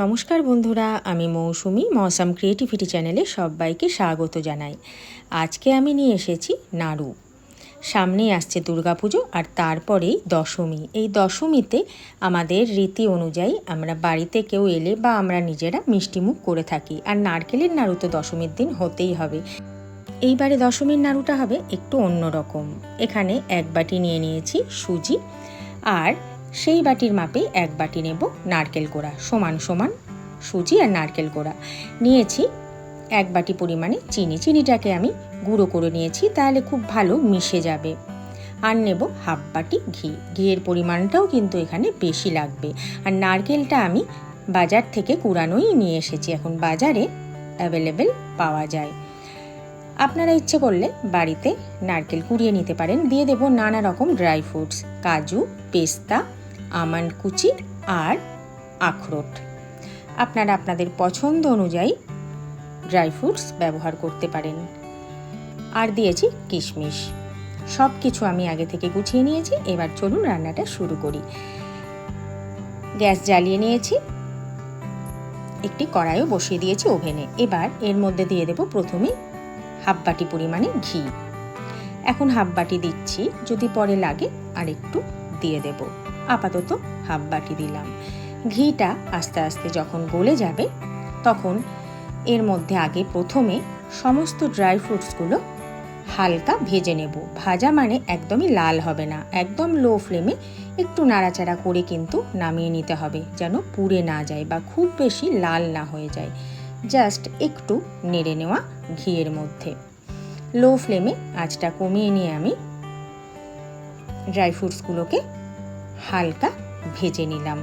নমস্কার বন্ধুরা, আমি মৌসুমি, মৌসাম ক্রিয়েটিভিটি চ্যানেলে সবাইকে স্বাগত জানাই। আজকে আমি নিয়ে এসেছি নাড়ু। সামনেই আসছে দুর্গাপুজো আর তারপরেই দশমী। এই দশমীতে আমাদের রীতি অনুযায়ী আমরা বাড়িতে কেউ এলে বা আমরা নিজেরা মিষ্টিমুখ করে থাকি। আর নারকেলের নাড়ু তো দশমীর দিন হতেই হবে। এইবারে দশমীর নাড়ুটা হবে একটু অন্যরকম এখানে এক বাটি নিয়ে নিয়েছি সুজি আর সেই বাটির মাপে এক বাটি নেব নারকেল কোড়া, সমান সমান সুজি আর নারকেল কোড়া। নিয়েছি এক বাটি পরিমাণে চিনি। চিনিটাকে আমি গুঁড়ো করে নিয়েছি, তাহলে খুব ভালো মিশে যাবে। আর নেব হাফ বাটি ঘি। ঘিয়ের পরিমাণটাও কিন্তু এখানে বেশি লাগবে। আর নারকেলটা আমি বাজার থেকে কুড়ানোই নিয়ে এসেছি। এখন বাজারে অ্যাভেলেবেল পাওয়া যায়। আপনারা ইচ্ছে করলে বাড়িতে নারকেল কুড়িয়ে নিতে পারেন। দিয়ে দেব নানা রকম ড্রাই ফ্রুটস কাজু, পেস্তা আমন্ড কুচি আর আখরোট। আপনারা আপনাদের পছন্দ অনুযায়ী ড্রাই ফ্রুটস ব্যবহার করতে পারেন। আর দিয়েছি কিশমিশ। সব কিছু আমি আগে থেকে গুছিয়ে নিয়েছি, এবার চলুন রান্নাটা শুরু করি। গ্যাস জ্বালিয়ে নিয়েছি। একটি কড়াইও বসিয়ে দিয়েছি ওভেনে। এবার এর মধ্যে দিয়ে দেব প্রথমে হাফ বাটি পরিমাণে ঘি। এখন হাফ বাটি দিচ্ছি, যদি পরে লাগে আর একটু দিয়ে দেব। আপাতত হাফ বাটি দিলাম। ঘিটা আস্তে আস্তে যখন গলে যাবে, তখন এর মধ্যে আগে প্রথমে সমস্ত ড্রাই ফ্রুটসগুলো হালকা ভেজে নেব। ভাজা মানে একদমই লাল হবে না, একদম লো ফ্লেমে একটু নাড়াচাড়া করে কিন্তু নামিয়ে নিতে হবে, যেন পুড়ে না যায় বা খুব বেশি লাল না হয়ে যায়। জাস্ট একটু নেড়ে নেওয়া ঘিয়ের মধ্যে। লো ফ্লেমে আঁচটা কমিয়ে নিয়ে আমি ড্রাই ফ্রুটসগুলোকে হালকা ভেজে নিলাম।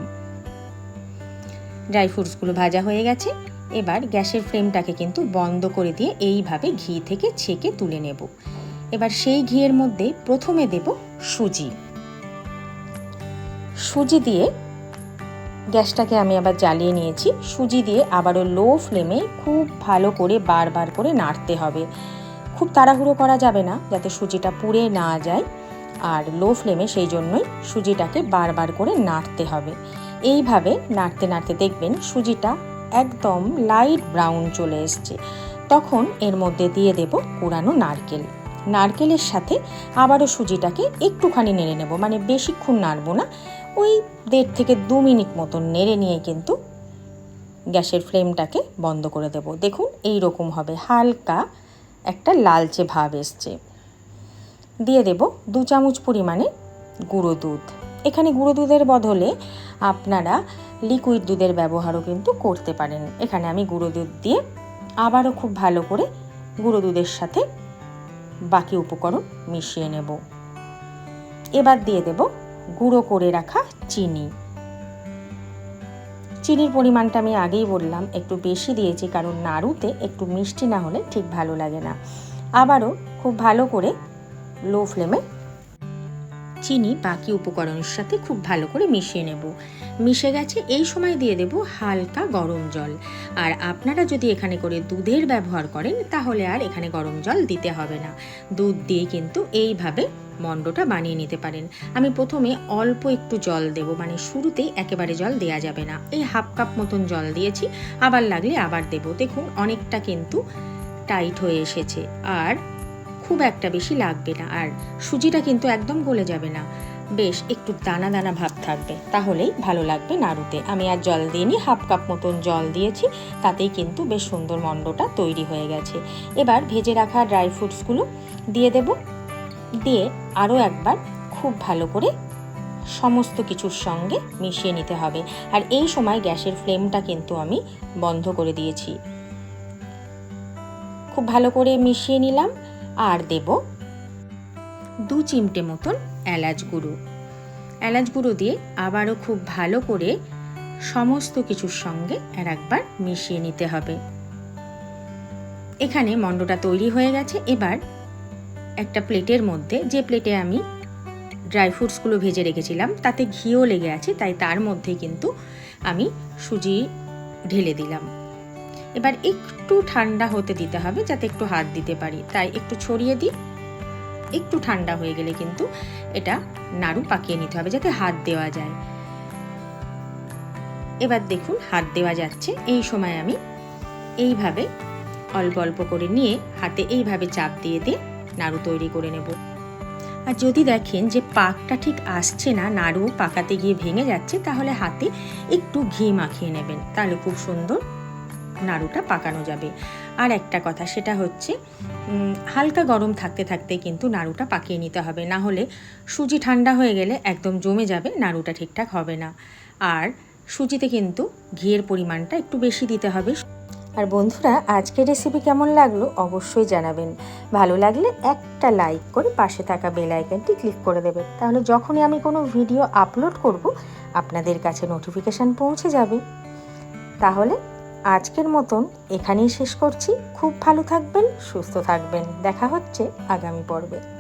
ড্রাই ফ্রুটসগুলো ভাজা হয়ে গেছে। এবার গ্যাসের ফ্লেমটাকে কিন্তু বন্ধ করে দিয়ে এইভাবে ঘি থেকে ছেঁকে তুলে নেব। এবার সেই ঘিয়ের মধ্যে প্রথমে দেব সুজি। সুজি দিয়ে গ্যাসটাকে আমি আবার জ্বালিয়ে নিয়েছি। সুজি দিয়ে আবারও লো ফ্লেমে খুব ভালো করে বারবার করে নাড়তে হবে। খুব তাড়াহুড়ো করা যাবে না যাতে সুজিটা পুড়ে না যায়। আর লো ফ্লেমে সেই জন্যই সুজিটাকে বারবার করে নাড়তে হবে। এইভাবে নাড়তে নাড়তে দেখবেন সুজিটা একদম লাইট ব্রাউন চলে এসছে। তখন এর মধ্যে দিয়ে দেব কুড়ানো নারকেল। নারকেলের সাথে আবারও সুজিটাকে একটুখানি নেড়ে নেব মানে বেশিক্ষণ নাড়বো না। ওই দেড় থেকে দু মিনিট মতন নেড়ে নিয়ে কিন্তু গ্যাসের ফ্লেমটাকে বন্ধ করে দেব। দেখুন এই রকম হবে। হালকা একটা লালচে ভাব এসছে। দিয়ে দেব দু চামচ পরিমাণে গুঁড়ো দুধ। এখানে গুঁড়ো দুধের বদলে আপনারা লিকুইড দুধের ব্যবহারও কিন্তু করতে পারেন। এখানে আমি গুঁড়ো দুধ দিয়ে আবারও খুব ভালো করে গুঁড়ো দুধের সাথে বাকি উপকরণ মিশিয়ে নেব। এবার দিয়ে দেব গুঁড়ো করে রাখা চিনি। চিনির পরিমাণটা আমি আগেই বললাম, একটু বেশি দিয়েছি কারণ নাড়ুতে একটু মিষ্টি না হলে ঠিক ভালো লাগে না। আবারও খুব ভালো করে লো ফ্লেমে চিনি বাকি উপকরণের সাথে খুব ভালো করে মিশিয়ে নেব। মিশে গেছে, এই সময় দিয়ে দেব হালকা গরম জল। আর আপনারা যদি এখানে করে দুধের ব্যবহার করেন, তাহলে আর এখানে গরম জল দিতে হবে না। দুধ দিয়ে কিন্তু এইভাবে মণ্ডটা বানিয়ে নিতে পারেন। আমি প্রথমে অল্প একটু জল দেব মানে শুরুতেই একেবারে জল দেয়া যাবে না। এই হাফ কাপ মতন জল দিয়েছি, আবার লাগলে আবার দেব। দেখুন, অনেকটা কিন্তু টাইট হয়ে এসেছে। আর খুব একটা বেশি লাগবে না আর সুজিটা কিন্তু একদম গলে যাবে না। বেশ, একটু দানা দানা ভাব থাকবে। তাহলেই ভালো লাগবে নাড়ুতে। আমি আর জল দিইনি, হাফ কাপ মতন জল দিয়েছি। তাতেই কিন্তু বেশ সুন্দর মণ্ডটা তৈরি হয়ে গেছে। এবার ভেজে রাখা ড্রাই ফ্রুটসগুলো দিয়ে দেব। দিয়ে আরও একবার খুব ভালো করে সমস্ত কিছুর সঙ্গে মিশিয়ে নিতে হবে। আর এই সময় গ্যাসের ফ্লেমটা কিন্তু আমি বন্ধ করে দিয়েছি। খুব ভালো করে মিশিয়ে নিলাম। আর দেব দু চিমটে মতন এলাচ গুঁড়ো। এলাচ গুঁড়ো দিয়ে আবারও খুব ভালো করে সমস্ত কিছুর সঙ্গে আর একবার মিশিয়ে নিতে হবে। এখানে মণ্ডটা তৈরি হয়ে গেছে। এবার একটা প্লেটের মধ্যে, যে প্লেটে আমি ড্রাই ফ্রুটসগুলো ভেজে রেখেছিলাম, তাতে ঘিও লেগে আছে, তাই তার মধ্যে কিন্তু আমি সুজি ঢেলে দিলাম। এবার একটু ঠান্ডা হতে দিতে হবে যাতে একটু হাত দিতে পারি। তাই একটু ছড়িয়ে দিই। একটু ঠান্ডা হয়ে গেলে কিন্তু এটা নাড়ু পাকিয়ে নিতে হবে যাতে হাত দেওয়া যায়। এবার দেখুন হাত দেওয়া যাচ্ছে। এই সময় আমি এইভাবে অল্প অল্প করে নিয়ে হাতে এইভাবে চাপ দিয়ে দিয়ে নাড়ু তৈরি করে নেব। আর যদি দেখেন যে পাকটা ঠিক আসছে না, নাড়ু পাকাতে গিয়ে ভেঙে যাচ্ছে, তাহলে হাতে একটু ঘি মাখিয়ে নেবেন। তাহলে খুব সুন্দর নাড়ুটা পাকানো যাবে। আর একটা কথা, সেটা হচ্ছে হালকা গরম থাকতে থাকতে কিন্তু নাড়ুটা পাকিয়ে নিতে হবে। না হলে সুজি ঠান্ডা হয়ে গেলে একদম জমে যাবে, নাড়ুটা ঠিকঠাক হবে না। আর সুজিতে কিন্তু ঘিয়ের পরিমাণটা একটু বেশি দিতে হবে। আর বন্ধুরা, আজকের রেসিপি কেমন লাগল অবশ্যই জানাবেন। ভালো লাগলে একটা লাইক করে পাশে থাকা বেল আইকনটি ক্লিক করে দেবেন। তাহলে যখনই আমি কোনো ভিডিও আপলোড করব, আপনাদের কাছে নোটিফিকেশান পৌঁছে যাবে। তাহলে আজকের মতন এখানেই শেষ করছি। খুব ভালো থাকবেন সুস্থ থাকবেন। দেখা হচ্ছে আগামী পর্বে।